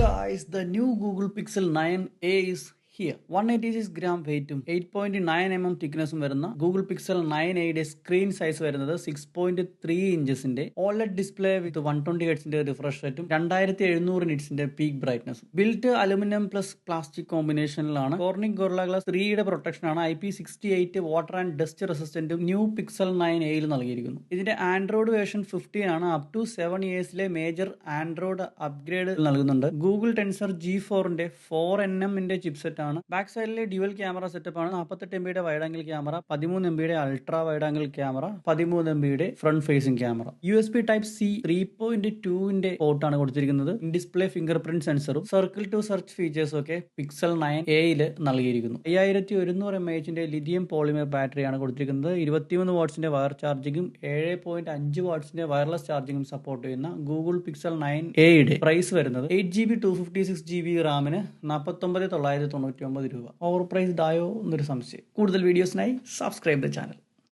guys, the new Google Pixel 9a is here. 186 gram വെയിറ്റും eight point nine M M തിക്നെസ്സും വരുന്ന Google Pixel nine എയുടെ screen size വരുന്നത് six point three ഇഞ്ചസിന്റെ OLED display with one twenty ഹെഡ്സിന്റെ refresh റേറ്റും രണ്ടായിരത്തി എഴുന്നൂറ് നിറ്റ്സിന്റെ peak brightness built aluminium plus plastic കോമ്പിനേഷനിലാണ് Corning Gorilla Glass ത്രീയുടെ പ്രൊട്ടക്ഷനാണ് I P sixty eight water and dust റെസിസ്റ്റന്റും new Pixel nine എയിൽ നൽകിയിരിക്കുന്നു ഇതിന്റെ Android version fifteen ആണ് up to seven ഇയേഴ്സിലെ major Android upgrade നൽകുന്നുണ്ട് ഗൂഗിൾ ടെൻസർ ജി ഫോറിന്റെ four N എമ്മിന്റെ chipset ആണ് ബാക്ക് സൈഡിലെ ഡ്യുവൽ ക്യാമറ സെറ്റപ്പ് ആണ്. നാൽപ്പത്തെട്ട് എം ബിയുടെ വൈഡ് ആംഗിൾ ക്യാമറ പതിമൂന്ന് എം ബിയുടെ അൾട്രാ വൈഡ് ആംഗിൾ ക്യാമറ പതിമൂന്ന് എം ബിയുടെ front facing camera U S B type C three point ടുവിന്റെ ആണ് കൊടുത്തിരിക്കുന്നത്. ഡിസ്പ്ലേ ഫിംഗർ പ്രിന്റ് സെൻസറും സർക്കിൾ ടു സെർച്ച് ഫീച്ചേഴ്സും ഒക്കെ പിക്സൽ നയൻ എയിൽ നൽകിയിരിക്കുന്നു. അയ്യായിരത്തി ഒരുന്നൂറ് എം എച്ചിന്റെ ലിഥിയം പോളിമർ ബാറ്ററിയാണ് കൊടുത്തിരിക്കുന്നത്. ഇരുപത്തിമൂന്ന് വാട്ട്സിന്റെ വയർ ചാർജിങ്ങും ഏഴ് പോയിന്റ് അഞ്ച് വാട്ട്സിന്റെ വയർലെസ് ചാർജിങ്ങും സപ്പോർട്ട് ചെയ്യുന്ന ഗൂഗിൾ പിക്സൽ നയൻ എയുടെ പ്രൈസ് വരുന്നത് eight G B two fifty six G B റാമിന് നാൽപ്പത്തൊമ്പത് തൊള്ളായിരത്തി തൊണ്ണൂറ്റി ഒമ്പത് രൂപ. ഓവർ പ്രൈസ്ഡ് ആയോ എന്നൊരു സംശയം. കൂടുതൽ വീഡിയോസിനായി സബ്സ്ക്രൈബ് ദ ചാനൽ